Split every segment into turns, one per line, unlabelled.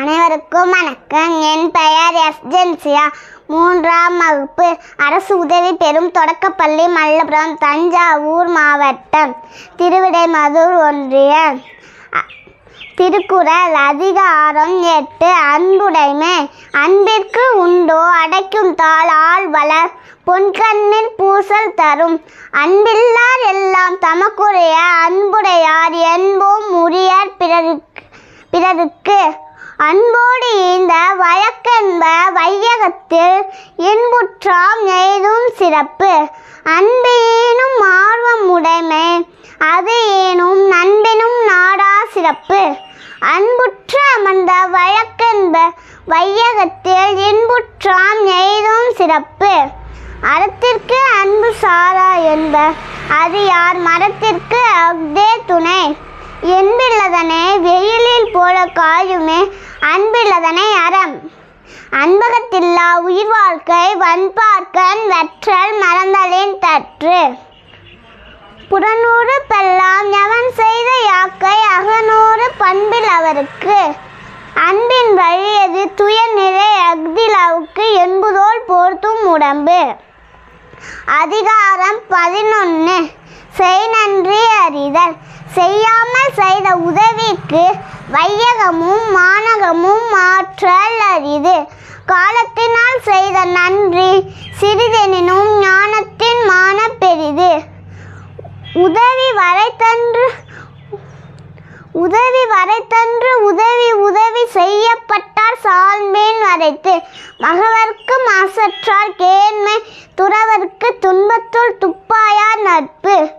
அனைவருக்கும் வணக்கம். என் பெயர் எஸ்ஜென்சியா மூன்றாம் வகுப்பு அரசு உதவி பெறும் தொடக்கப்பள்ளி மல்லபுரம் தஞ்சாவூர் மாவட்டம் திருவிடைமதுர் ஒன்றியம். திருக்குறள் அதிகாரம் எட்டு. அன்புடைமை அன்பிற்கு உண்டோ? அடைக்கும் தாள் ஆள் வளர் பொன்கண்ணில் பூசல் தரும். அன்பில்லார் எல்லாம் தமக்குரிய அன்புடையார் என்போம் உரியர் பிறருக்கு பிறருக்கு. அன்போடு ஈந்த வழக்கென்ப வையகத்தில் இன்புற்றாம் ஏதும் சிறப்பு. அன்பு ஏனும் ஆர்வம் உடைமை அது ஏனும் நண்பினும் நாடா சிறப்பு. அன்புற்ற அமர்ந்த வழக்கென்ப வையகத்தில் இன்புற்றாம் ஏதும் சிறப்பு. அறத்திற்கு அன்பு சாரா என்ப அது யார் மரத்திற்கு அஃதே துணை. என்பில்லதனை வெயிலில் போல காயுமே அன்பில்லதனை அறம். அன்பகத்தில்லா உயிர் வாழ்க்கை வன்பார்க்கன் வெற்றல் மறந்தலின் தற்று. புறநூறு பெல்லாம் எவன் செய்த யாக்கை அகநூறு பண்பில் அவருக்கு. அன்பின் வழியது துயநிலை அக்திலாவுக்கு என்பதோல் போர்த்தும் உடம்பு. அதிகாரம் பதினொன்று செய் நன்றி அறிதல். செய்யாமல் செய்த உதவிக்கு வையகமும் மானகமும் மாற்றல் அரிது. காலத்தினால் செய்த நன்றி சிறிதெனினும் ஞானத்தின் மான பெரிது. உதவி வரைத்தன்று உதவி வரைத்தன்று உதவி உதவி செய்யப்பட்டார் சால்மேன் வரைத்து. மகவர்க்கு மாசற்றால் கேண்மை துறவர்க்கு துன்பத்துள் துப்பாயார் நட்பு.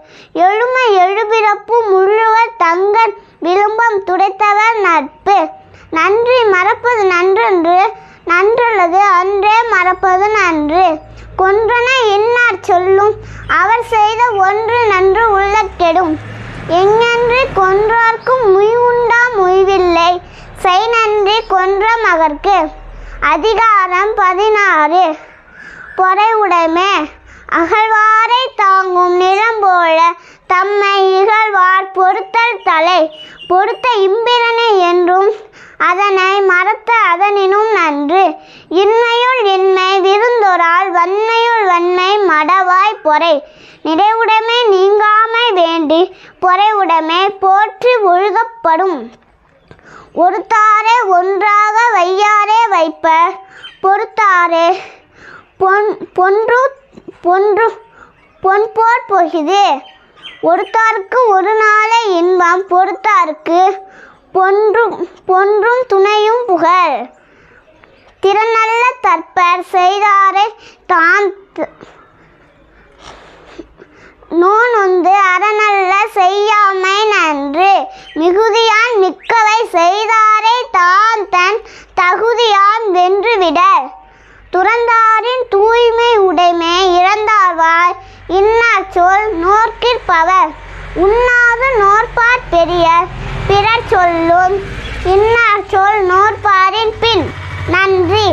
அவர் செய்த ஒன்று நன்று உள்ள கெடும். எங்கன்றி கொன்றார்க்கும் முய்வுண்டா முய்வில்லை. செய் நன்றி கொன்ற மகற்கு. அதிகாரம் பதினாறு. பொறை உடைமை அகழ்வாரை தாங்கும் நிலம் போல தம்மை இகழ்வார் பொறுத்தல் தலை. பொறுத்த இம்பிரனை என்றும் அதனை மறத்த அதனினும் நன்று. இன்மையுள் இன்மை பொறை நிறைவுடைமை நீங்காமை வேண்டி பொறைவுடைமை போற்றி ஒழுகப்படும். ஒருத்தாரே ஒன்றாக வையாரே வைப்ப பொறுத்தாரே பொன் பொன்று பொன்று பொன்போர் போகுது. ஒருத்தாருக்கு ஒரு நாளை இன்பம் பொறுத்தாருக்கு பொன்றும் பொன்றும் துணையும் புகழ். திறனல்ல தற்பர் செய்தாரை தான் நூன் வந்து அறநல்ல செய்யாமை நன்று. மிகுதியான் மிக்கவை செய்தாரை தான் தன் தகுதியான் வென்றுவிட துறந்தாரின் தூய்மை உடைமை இழந்தார்வாய் இன்னார் சொல் நோர்க்கிற்பவர் உண்ணாது நோற்பார் பெரியர் பிறர் சொல்லும். இன்னார் சொல் நோற்பாரின் பின் நன்றி.